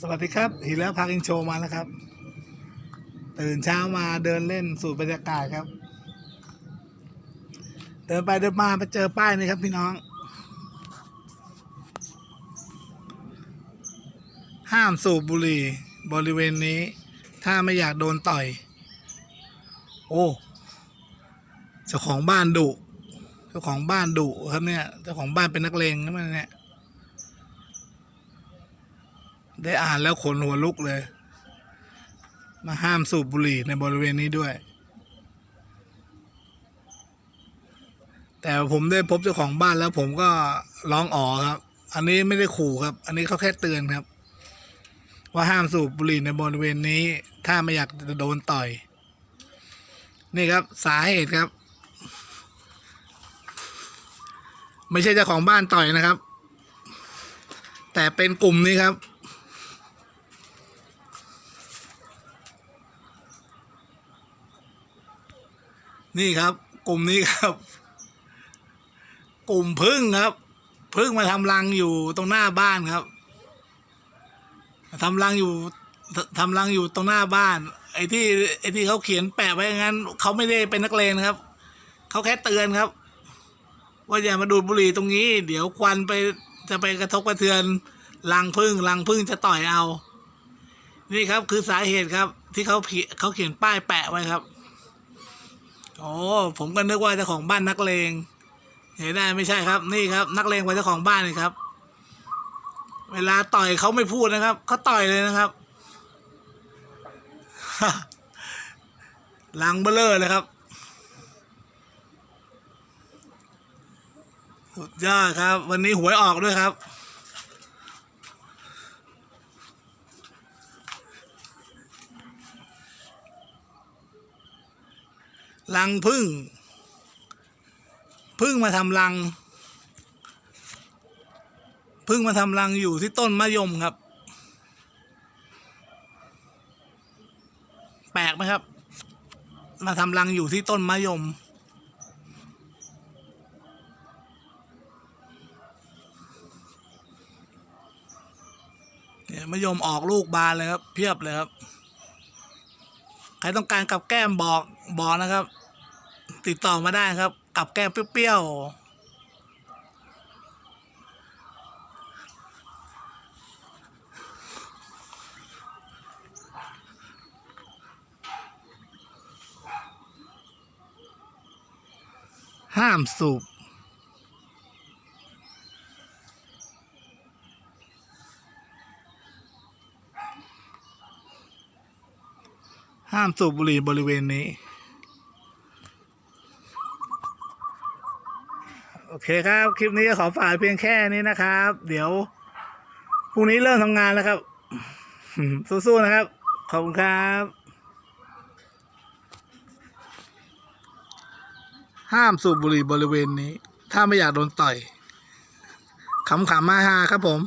สวัสดีครับฮีแล้วพากินโชว์มาแล้วครับ ตื่นเช้ามาเดินเล่นสูดบรรยากาศครับ เดินไปเดินมาไปเจอป้ายนี่ครับพี่น้อง ห้ามสูบบุหรี่บริเวณนี้ ถ้าไม่อยากโดนต่อย โอ้เจ้าของบ้านดุเจ้าของบ้านดุครับเนี่ยเจ้าของบ้านเป็นนักเลงนะมันเนี่ย ได้อ่านแล้วขนหัวลุกเลย มาห้ามสูบบุหรี่ในบริเวณนี้ด้วย แต่ผมได้พบเจ้าของบ้านแล้วผมก็ร้องอ๋อครับ อันนี้ไม่ได้ขู่ครับ อันนี้เขาแค่เตือนครับ ว่าห้ามสูบบุหรี่ในบริเวณนี้ ถ้าไม่อยากจะโดนต่อย นี่ครับสาเหตุครับ ไม่ใช่เจ้าของบ้านต่อยนะครับแต่เป็นกลุ่มนี้ครับ นี่ครับ กลุ่มนี้ครับ กลุ่มพึ่งครับพึ่งมาทำรังอยู่ตรงหน้าบ้านครับทำรังอยู่ททำรังอยู่ตรงหน้าบ้าน ไอ้ที่ไอ้ที่เขาเขียนแปะไว้อย่างนั้นเขาไม่ได้เป็นนักเลงครับเขาแค่เตือนครับ ว่าอย่ามาดูดบุหรี่ตรงนี้ เดี๋ยวควันไปจะไปกระทบกระเทือนรังพึ่งรังพึ่งจะต่อยเอา นี่ครับคือสาเหตุครับ ที่เขาเขียเขาเขียนป้ายแปะไว้ครับ โอ้ผมก็นึกว่าเจ้าของบ้านนักเลงเห็นได้ไม่ใช่ครับ นี่ครับ นักเลงกว่าเจ้าของบ้านเลยครับ เวลาต่อยเขาไม่พูดนะครับเขาต่อยเลยนะครับลังเบลเลอร์เลยครับสุดยอดครับ วันนี้หวยออกด้วยครับ รังพึ่งพึ่งมาทำรังพึ่งมาทำรังอยู่ที่ต้นมะยมครับ แปลกไหมครับ มาทำรังอยู่ที่ต้นมะยม เนี่ยมะยมออกลูกบานเลยครับ เพียบเลยครับ ใครต้องการกับแก้มบอก บอกนะครับ ติดต่อมาได้ครับ กับแก้มเปรี้ยวห้ามสูบห้ามสูบบุหรี่บริเวณนี้ โอเคครับ คลิปนี้ก็ขอฝากเพียงแค่นี้นะครับ เดี๋ยวพรุ่งนี้เริ่มทำงานแล้วครับ สู้ๆนะครับ ขอบคุณครับ ห้ามสูบบุหรี่บริเวณนี้ ถ้าไม่อยากโดนต่อยขำๆมาฮาครับผม